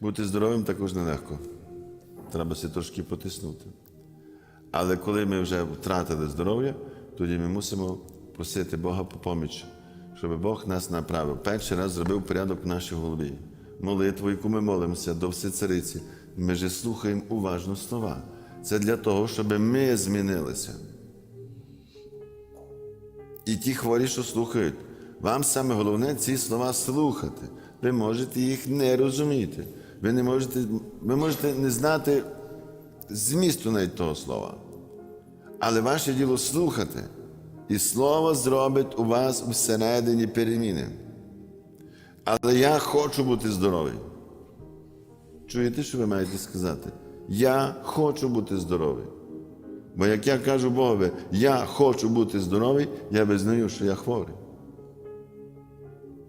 Бути здоровим також нелегко. Треба себе трошки потиснути. Але коли ми вже втратили здоров'я, тоді ми мусимо просити Бога по поміч, щоб Бог нас направив. Перший раз зробив порядок в нашій голові. Молитву, яку ми молимося до Всецариці, ми же слухаємо уважно слова. Це для того, щоб ми змінилися. І ті хворі, що слухають, вам саме головне ці слова слухати. Ви можете їх не розуміти. Ви не можете, ви можете не знати змісту навіть того слова. Але ваше діло слухати, і слово зробить у вас всередині переміни. Але я хочу бути здоровий. Чуєте, що ви маєте сказати? Я хочу бути здоровий. Бо як я кажу Богові, я хочу бути здоровий, я визнаю, що я хворий.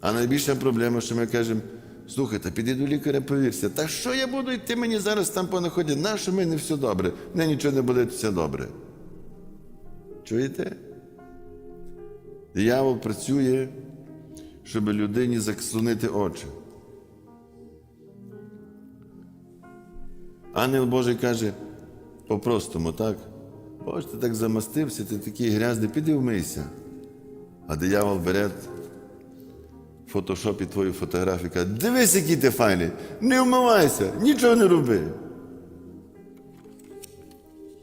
А найбільша проблема, що ми кажемо, слухайте, піди до лікаря, повірся, та що я буду йти мені зараз там понаходять, нащо мені все добре, мене нічого не буде, все добре. Чуєте? Диявол працює, щоб людині заслонити очі. Ангел Божий каже, по-простому, так? Боже, ти так замастився, ти такий грязний, піди вмийся. А диявол бере фотошопі твою фотографію каже, дивись, який ти файний, не вмивайся, нічого не роби.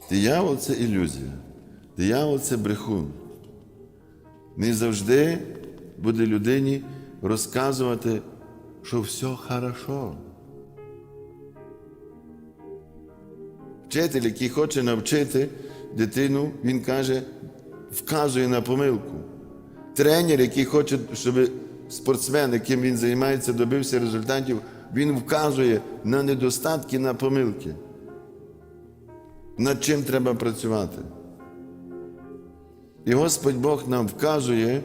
Диявол це ілюзія. Диявол це брехун. Не завжди буде людині розказувати, що все хорошо. Вчитель, який хоче навчити дитину, він каже, вказує на помилку. Тренер, який хоче, щоб спортсмен, яким він займається, добився результатів, він вказує на недостатки, на помилки. Над чим треба працювати. І Господь Бог нам вказує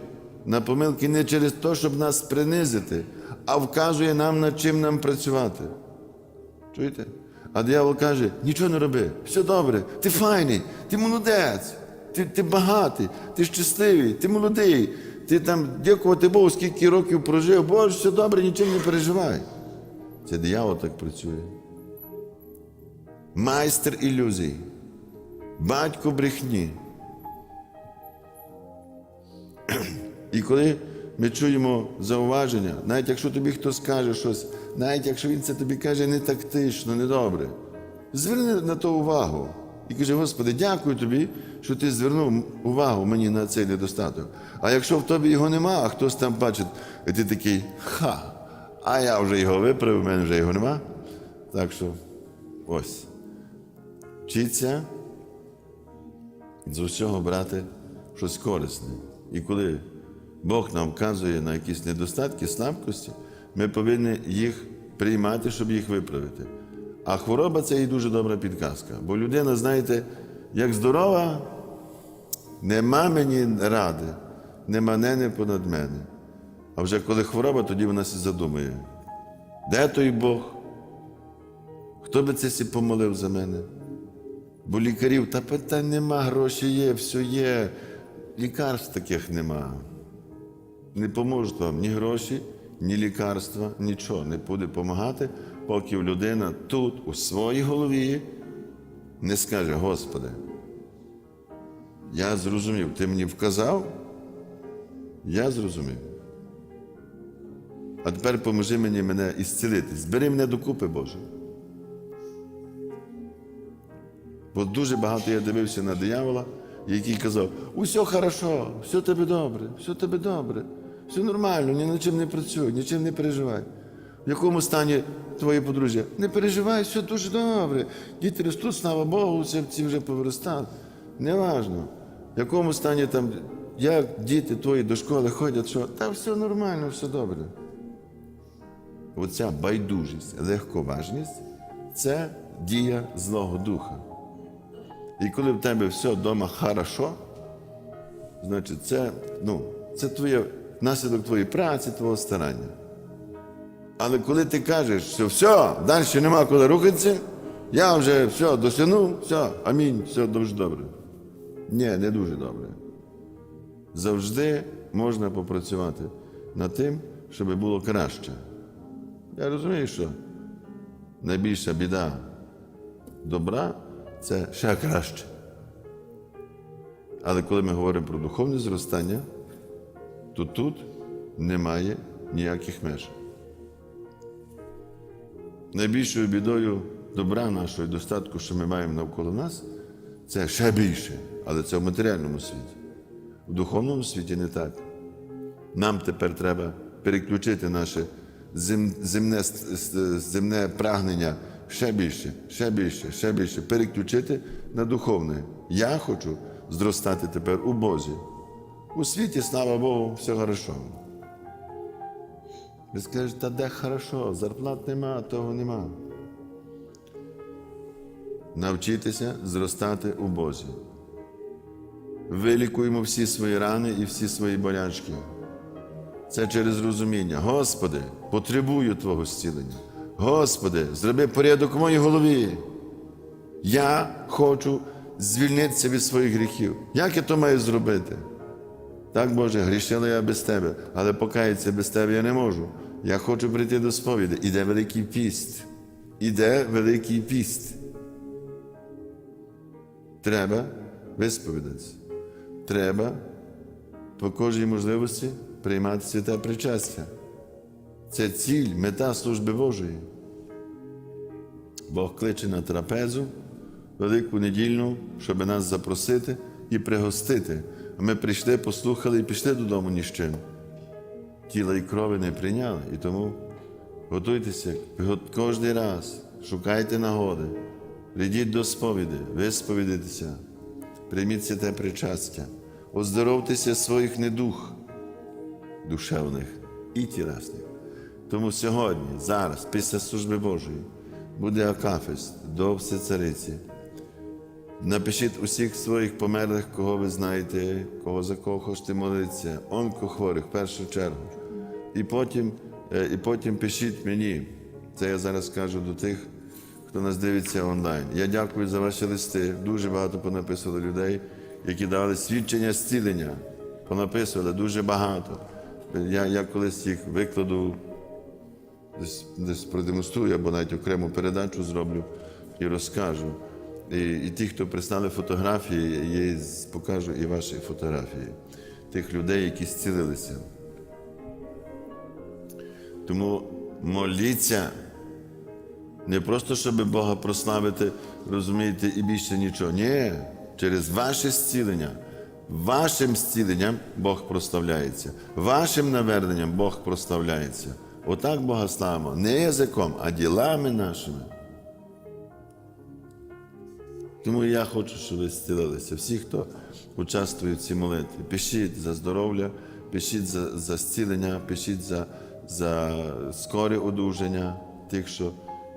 на помилки не через те, щоб нас принизити, а вказує нам, над чим нам працювати. Чуєте? А диявол каже: нічого не роби, все добре, ти файний, ти молодець, ти, ти багатий, ти щасливий, ти молодий, ти там, дякувати Богу, скільки років прожив, Боже, все добре, нічим не переживай. Це диявол так працює. Майстер ілюзій, батько брехні. І коли ми чуємо зауваження, навіть якщо тобі хтось скаже щось, навіть якщо він це тобі каже не тактично, не добре, зверни на то увагу і каже, Господи, дякую тобі, що ти звернув увагу мені на цей недостаток. А якщо в тобі його нема, а хтось там бачить, і ти такий ха, а я вже його виправив, в мене вже його нема. Так що ось. Вчіться з усього брати щось корисне. І коли Бог нам вказує на якісь недостатки, слабкості, ми повинні їх приймати, щоб їх виправити. А хвороба це і дуже добра підказка. Бо людина, знаєте, як здорова, нема мені ради, нема мене понад мене. А вже коли хвороба, тоді вона се задумує. Де той Бог? Хто би це сі помолив за мене? Бо лікарів, та питань нема, гроші є, все є. Лікарств таких нема. Не поможуть вам ні гроші, ні лікарства, нічого не буде допомагати, поки людина тут, у своїй голові, не скаже, Господи, я зрозумів, ти мені вказав, я зрозумів. А тепер поможи мені мене ісцілити. Збери мене докупи, Боже. Бо дуже багато я дивився на диявола, який казав: усе хорошо, все тебе добре, все тебе добре, все нормально, ні над чим не працюй, нічим не переживай. В якому стані твоє подружжя? Не переживай, все дуже добре. Діти ростуть, слава Богу, це ці вже повиростали. Неважно. В якому стані там, як діти твої до школи ходять, що та все нормально, все добре. Оця байдужість, легковажність це дія Злого Духа. І коли в тебе все вдома хорошо, значить це, ну, це твоє, наслідок твоєї праці, твого старання. Але коли ти кажеш, що все, далі нема коли рухатися, я вже все досягнув, все, амінь, все дуже добре. Ні, не дуже добре. Завжди можна попрацювати над тим, щоб було краще. Я розумію, що найбільша біда добра це ще краще. Але коли ми говоримо про духовне зростання, то тут немає ніяких меж. Найбільшою бідою добра нашого і достатку, що ми маємо навколо нас, це ще більше, але це в матеріальному світі. В духовному світі не так. Нам тепер треба переключити наше зем- земне, земне прагнення ще більше, ще більше, ще більше, переключити на духовне. Я хочу зростати тепер у Бозі. У світі, слава Богу, все хорошо. Ви скажете, та де хорошо, зарплат нема, того нема. Навчитися зростати у Бозі. Вилікуємо всі свої рани і всі свої болячки. Це через розуміння. Господи, потребую Твого зцілення. Господи, зроби порядок в моїй голові. Я хочу звільнитися від своїх гріхів. Як я то маю зробити? Так, Боже, грішила я без Тебе, але покаятися без Тебе я не можу. Я хочу прийти до сповіді. Іде Великий піст. Іде Великий піст. Треба висповідатися. Треба по кожній можливості приймати святе причастя. Це ціль, мета служби Божої. Бог кличе на трапезу велику недільну, щоб нас запросити і пригостити. Ми прийшли, послухали і пішли додому ні з чим. Тіла і крови не прийняли. І тому готуйтеся кожен раз, шукайте нагоди, прийдіть до сповіді, висповідайтеся, прийміть святе причастя, оздоровтеся своїх недух душевних і тілесних. Тому сьогодні, зараз, після служби Божої, буде Акафист до Всецариці. Напишіть усіх своїх померлих, кого ви знаєте, кого за кого хочете молитися, онкохворих в першу чергу. І потім, е, і потім пишіть мені. Це я зараз кажу до тих, хто нас дивиться онлайн. Я дякую за ваші листи. Дуже багато понаписували людей, які дали свідчення зцілення. Понаписували дуже багато. Я, я колись їх викладу, десь, десь продемонструю, або навіть окрему передачу зроблю і розкажу. І, і ті, хто прислали фотографії, я покажу і ваші фотографії тих людей, які зцілилися. Тому моліться не просто, щоб Бога прославити, розумієте, і більше нічого. Ні, через ваше зцілення. Вашим зціленням Бог прославляється, вашим наверненням Бог прославляється. Отак Бога славимо, не язиком, а ділами нашими. Тому я хочу, щоб ви зцілилися. Всі, хто участвує в цій молитві, пишіть за здоров'я, пишіть за, за зцілення, пишіть за, за скоре одужання тих, що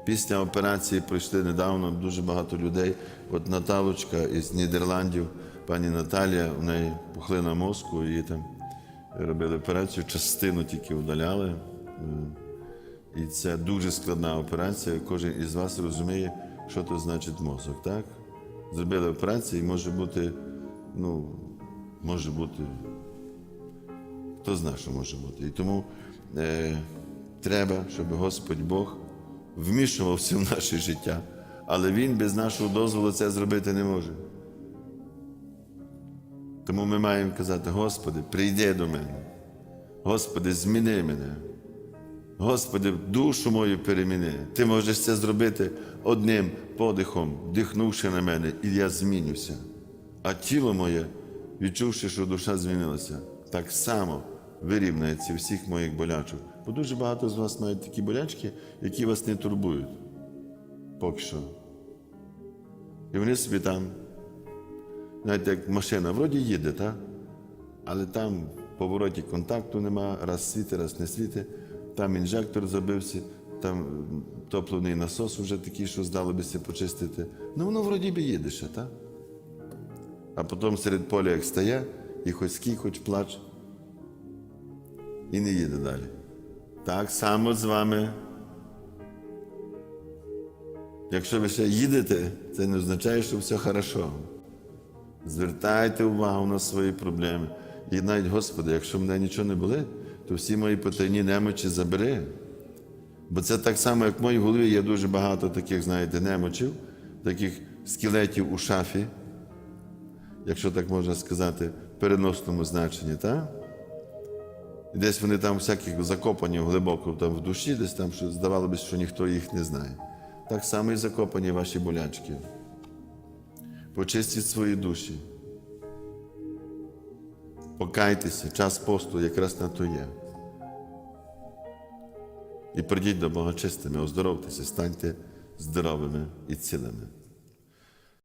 після операції пройшли недавно дуже багато людей. От Наталочка із Нідерландів, пані Наталія, у неї пухлина мозку, її там робили операцію, частину тільки удаляли. І це дуже складна операція. Кожен із вас розуміє, що то значить мозок, так? Зробили операцію і може бути, ну, може бути, хто знає, що може бути. І тому е, треба, щоб Господь Бог вмішувався в наше життя, але Він без нашого дозволу це зробити не може. Тому ми маємо казати, Господи, прийди до мене. Господи, зміни мене. Господи, душу мою переміни. Ти можеш це зробити одним подихом, вдихнувши на мене, і я змінюся. А тіло моє, відчувши, що душа змінилася, так само вирівняється всіх моїх болячок. Бо дуже багато з вас мають такі болячки, які вас не турбують. Поки що. І вони собі там, знаєте, як машина вроді їде, так? але там в повороті контакту нема, раз світи, раз не світи, там інжектор забився, там топливний насос вже такий, що здалося почистити. Ну воно вроді би їде ще, так? А потім серед поля як стає, і хоч скій, хоч плач, і не їде далі. Так само з вами. Якщо ви ще їдете, це не означає, що все хорошо. Звертайте увагу на свої проблеми. І навіть, Господи, якщо мене нічого не болить, то всі мої потайні немочі забери. Бо це так само, як в моїй голові є дуже багато таких, знаєте, немочів, таких скелетів у шафі, якщо так можна сказати, в переносному значенні, так? І десь вони там всякі закопані глибоко там в душі, десь там, що здавалося що ніхто їх не знає. Так само і закопані ваші болячки. Почистіть свої душі. Покайтеся, час посту якраз на то є. І прийдіть до Бога чистими, оздоровтеся, станьте здоровими і цілими.